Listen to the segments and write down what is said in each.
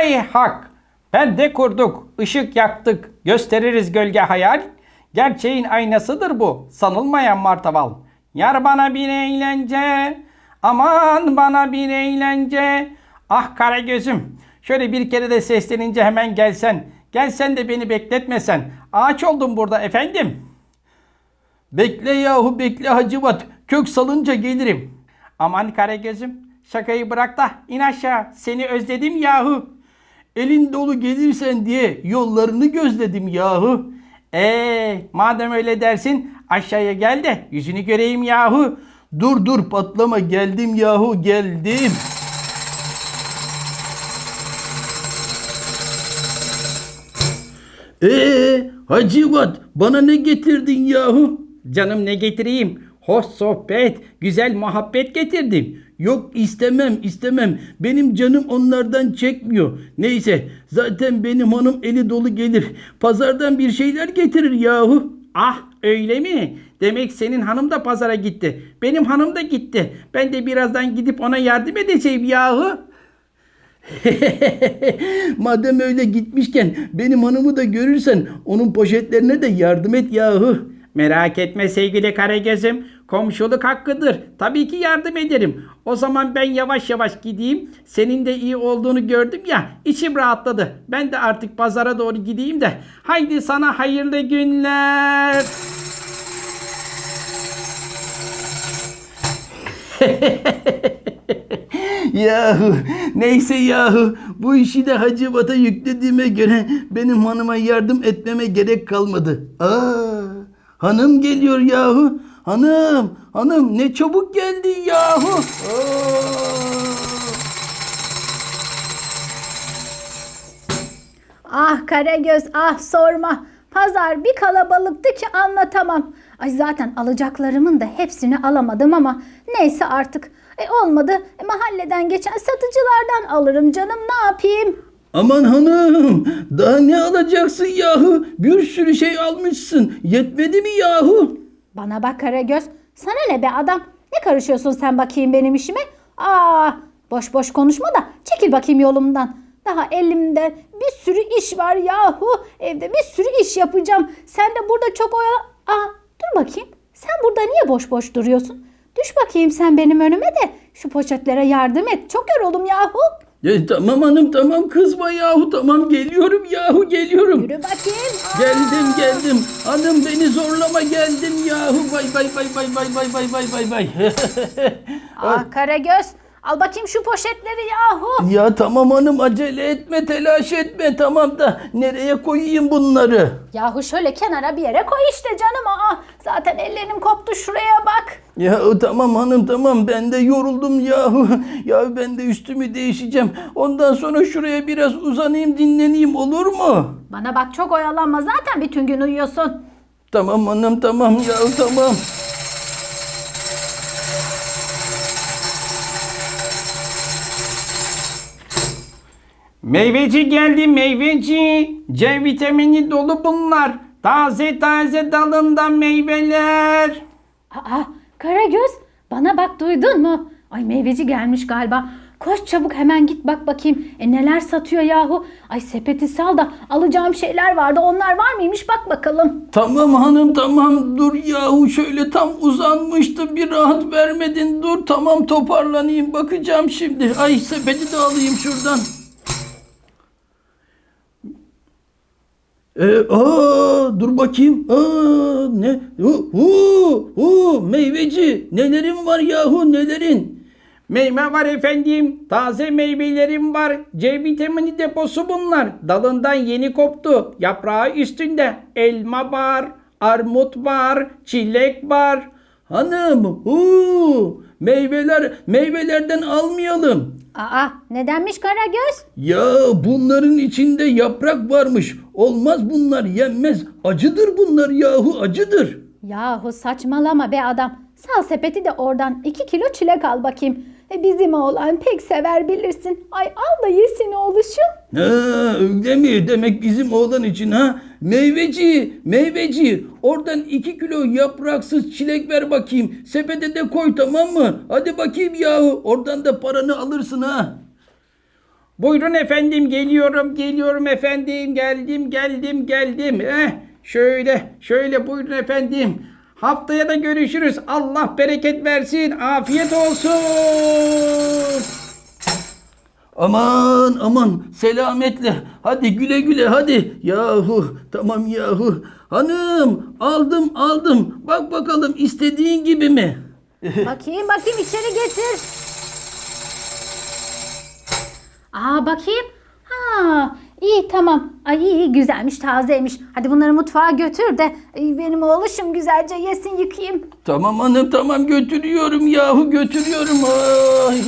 Hay hak! Perde kurduk, ışık yaktık, gösteririz gölge hayal. Gerçeğin aynasıdır bu, sanılmayan martaval. Yar bana bir eğlence, aman bana bir eğlence. Ah kara gözüm, şöyle bir kere de seslenince hemen gelsen. Gelsen de beni bekletmesen. Ağaç oldum burada efendim. Bekle yahu bekle Hacıvat. Kök salınca gelirim. Aman Karagöz'üm şakayı bırak da in aşağı. Seni özledim yahu. Elin dolu gelirsen diye yollarını gözledim yahu. Ee, madem öyle dersin aşağıya gel de yüzünü göreyim yahu. Dur dur patlama geldim yahu geldim. Ee, Hacıvat bana ne getirdin yahu? Canım ne getireyim? Hoş sohbet, güzel muhabbet getirdim. Yok istemem istemem. Benim canım onlardan çekmiyor. Neyse zaten benim hanım eli dolu gelir. Pazardan bir şeyler getirir yahu. Ah öyle mi? Demek senin hanım da pazara gitti. Benim hanım da gitti. Ben de birazdan gidip ona yardım edeceğim yahu. Madem öyle gitmişken benim hanımı da görürsen onun poşetlerine de yardım et yahu. Merak etme sevgili Karagöz'üm. Komşuluk hakkıdır. Tabii ki yardım ederim. O zaman ben yavaş yavaş gideyim. Senin de iyi olduğunu gördüm ya. içim rahatladı. Ben de artık pazara doğru gideyim de. Haydi sana hayırlı günler. Yahu neyse yahu bu işi de Hacı Vat'a yüklediğime göre benim hanıma yardım etmeme gerek kalmadı. Aa, hanım geliyor yahu. Hanım, hanım ne çabuk geldin yahu. Aa. Ah Karagöz ah sorma. Pazar bir kalabalıktı ki anlatamam. Ay zaten alacaklarımın da hepsini alamadım ama neyse artık. E olmadı e, mahalleden geçen satıcılardan alırım canım ne yapayım? Aman hanım daha ne alacaksın yahu? Bir sürü şey almışsın. Yetmedi mi yahu? Bana bak Karagöz sana ne be adam? Ne karışıyorsun sen bakayım benim işime? Aa boş boş konuşma da çekil bakayım yolumdan. Daha elimde bir sürü iş var yahu. Evde bir sürü iş yapacağım. Sen de burada çok oya... Aa dur bakayım. Sen burada niye boş boş duruyorsun? Düş bakayım sen benim önüme de şu poşetlere yardım et. Çok yoruldum yahu. Ya, tamam hanım tamam kızma yahu tamam geliyorum yahu geliyorum. Yürü bakayım. Geldim geldim. Hanım beni zorlama geldim yahu. Bay bay bay bay bay bay bay bay bay bay. Ah Karagöz. Al bakayım şu poşetleri yahu. ya tamam hanım acele etme telaş etme tamam da nereye koyayım bunları? Yahu şöyle kenara bir yere koy işte canım. Aa, zaten ellerim koptu şuraya bak. Ya tamam hanım tamam ben de yoruldum yahu. Ya ben de üstümü değişeceğim. Ondan sonra şuraya biraz uzanayım dinleneyim olur mu? Bana bak çok oyalanma zaten bütün gün uyuyorsun. Tamam hanım tamam ya tamam. Meyveci geldi meyveci. C vitamini dolu bunlar. Taze taze dalından meyveler. Aa Karagöz bana bak duydun mu? Ay meyveci gelmiş galiba. Koş çabuk hemen git bak bakayım. E neler satıyor yahu? Ay sepeti sal da alacağım şeyler vardı. Onlar var mıymış bak bakalım. Tamam hanım tamam dur yahu şöyle tam uzanmıştım bir rahat vermedin dur tamam toparlanayım bakacağım şimdi. Ay sepeti de alayım şuradan. Ee, aa, dur bakayım. Aa, ne? Hu, hu, hu, meyveci. Nelerin var yahu nelerin? Meyve var efendim. Taze meyvelerim var. C vitamini deposu bunlar. Dalından yeni koptu. Yaprağı üstünde. Elma var. Armut var. Çilek var. Hanım, hu, meyveler, meyvelerden almayalım. Aa nedenmiş Karagöz? Ya bunların içinde yaprak varmış. Olmaz bunlar yenmez. Acıdır bunlar yahu acıdır. Yahu saçmalama be adam. Sal sepeti de oradan iki kilo çilek al bakayım. E bizim oğlan pek sever bilirsin. Ay al da yesin oğluşum. Ha öyle mi? Demek bizim oğlan için ha? Meyveci, meyveci. Oradan iki kilo yapraksız çilek ver bakayım. Sepete de koy tamam mı? Hadi bakayım yahu. Oradan da paranı alırsın ha. Buyurun efendim geliyorum geliyorum efendim geldim geldim geldim. Eh, şöyle şöyle buyurun efendim. Haftaya da görüşürüz. Allah bereket versin. Afiyet olsun. Aman aman selametle. Hadi güle güle hadi. Yahu tamam yahu. Hanım aldım aldım. Bak bakalım istediğin gibi mi? Bakayım bakayım içeri getir. Aa bakayım. Ha iyi tamam. Ay iyi güzelmiş tazeymiş. Hadi bunları mutfağa götür de ay, benim oğluşum güzelce yesin yıkayayım. Tamam hanım tamam götürüyorum yahu götürüyorum. Ay.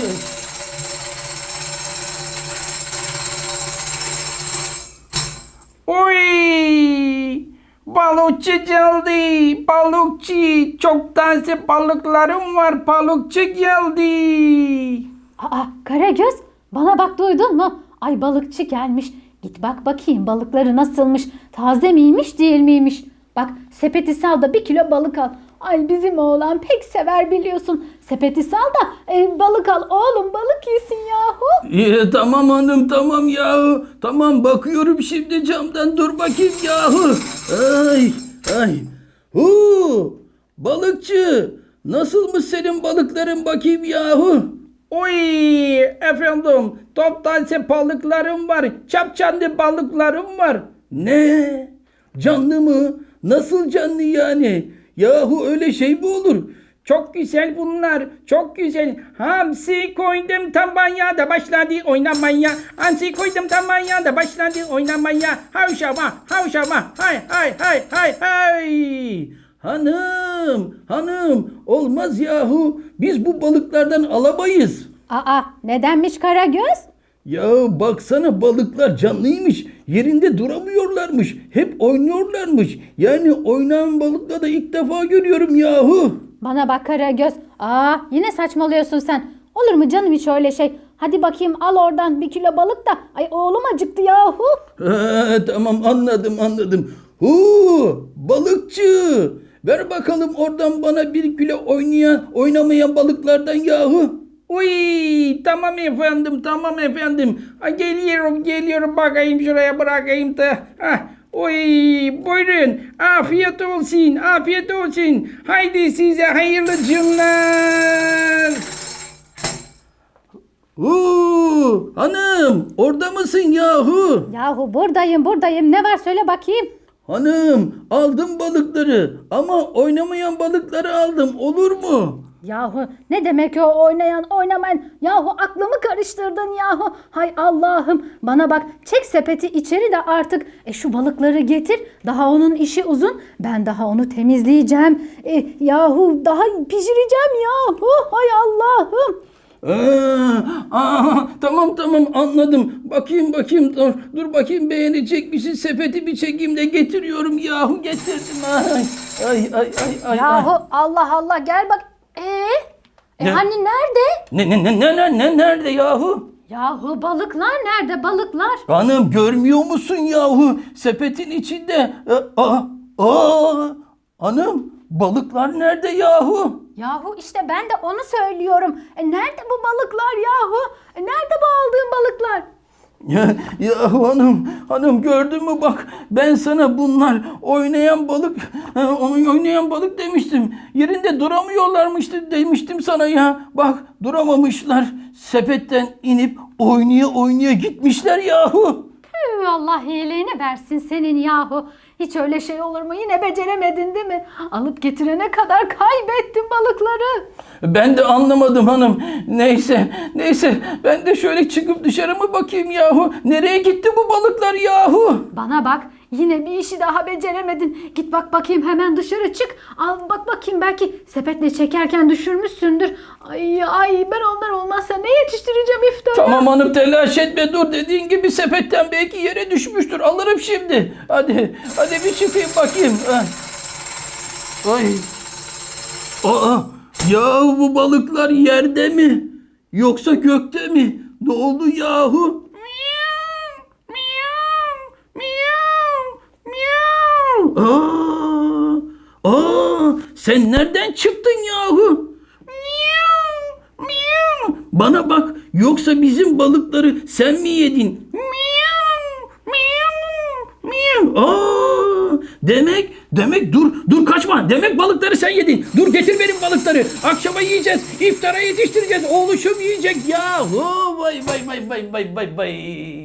Geldi. Balıkçı. Çok taze balıklarım var. Balıkçı geldi. Aa Karagöz bana bak duydun mu? Ay balıkçı gelmiş. Git bak bakayım balıkları nasılmış? Taze miymiş değil miymiş? Bak sepeti sal da bir kilo balık al. Ay bizim oğlan pek sever biliyorsun. Sepeti sal da e, balık al. Oğlum balık yesin yahu. İyi, tamam hanım tamam yahu. Tamam bakıyorum şimdi camdan dur bakayım yahu. Ay ay. Hu balıkçı nasılmış senin balıkların bakayım yahu. Oy efendim top taze balıklarım var. Çapçanlı balıklarım var. Ne? Canlı mı? Nasıl canlı yani? Yahu öyle şey mi olur? Çok güzel bunlar. Çok güzel. Hamsi koydum tabanya da başladı oynamaya. Hamsi koydum tabanya da başladı oynamaya. Havşama havşama. Hay hay hay hay hay. Hanım, hanım olmaz yahu. Biz bu balıklardan alamayız. Aa nedenmiş Karagöz? Ya baksana balıklar canlıymış. Yerinde duramıyorlarmış. Hep oynuyorlarmış. Yani oynayan balıkla da ilk defa görüyorum yahu. Bana bak Karagöz. Aa yine saçmalıyorsun sen. Olur mu canım hiç öyle şey? Hadi bakayım al oradan bir kilo balık da. Ay oğlum acıktı yahu. Ha, tamam anladım anladım. Hu balıkçı. Ver bakalım oradan bana bir kilo oynayan oynamayan balıklardan yahu. Uy tamam efendim tamam efendim. Ha, geliyorum geliyorum bakayım şuraya bırakayım da. Ah, Uy buyurun afiyet olsun afiyet olsun. Haydi size hayırlı cümler. Hu hanım orada mısın yahu? Yahu buradayım buradayım. Ne var söyle bakayım. Hanım aldım balıkları ama oynamayan balıkları aldım olur mu? Yahu ne demek o oynayan oynamayan? Yahu aklımı karıştırdın yahu. Hay Allah'ım bana bak çek sepeti içeri de artık. E şu balıkları getir. Daha onun işi uzun. Ben daha onu temizleyeceğim. E, yahu daha pişireceğim yahu. Hay Allah'ım. Aa, aa, tamam tamam anladım. Bakayım bakayım dur, dur bakayım beğenecek misin? Sepeti bir çekeyim de getiriyorum yahu getirdim. Ay ay ay ay. ay. Yahu Allah Allah gel bak. E Ne? hani nerede? Ne ne ne ne ne ne nerede yahu? Yahu balıklar nerede balıklar? Hanım görmüyor musun yahu? Sepetin içinde. E, Aa, aa, hanım balıklar nerede yahu? Yahu işte ben de onu söylüyorum. E nerede bu balıklar yahu? E nerede bu aldığın balıklar? Ya, ya hanım, hanım gördün mü bak ben sana bunlar oynayan balık, e, onu oynayan balık demiştim. Yerinde duramıyorlarmıştı demiştim sana ya. Bak duramamışlar. Sepetten inip oynaya oynaya gitmişler yahu. Allah iyiliğini versin senin yahu. Hiç öyle şey olur mu? Yine beceremedin değil mi? Alıp getirene kadar kaybettin balıkları. Ben de anlamadım hanım. Neyse, neyse ben de şöyle çıkıp dışarı mı bakayım yahu? Nereye gitti bu balıklar yahu? Bana bak yine bir işi daha beceremedin. Git bak bakayım hemen dışarı çık. Al bak bakayım belki sepetle çekerken düşürmüşsündür. Ay ay ben onlar olmazsa ne yetiştireceğim iftara? Tamam hanım telaş etme dur dediğin gibi sepetten belki yere düşmüştür alırım şimdi. Hadi hadi bir çıkayım bakayım. Ay. Aa ya bu balıklar yerde mi? Yoksa gökte mi? Ne oldu yahu? Aa, aa, sen nereden çıktın yahu? Bana bak yoksa bizim balıkları sen mi yedin? Miyav, miyav, miyav. Aa, demek demek dur dur kaçma. Demek balıkları sen yedin. Dur getir benim balıkları. Akşama yiyeceğiz. İftara yetiştireceğiz. Oğluşum yiyecek ya. Vay vay vay vay vay vay vay.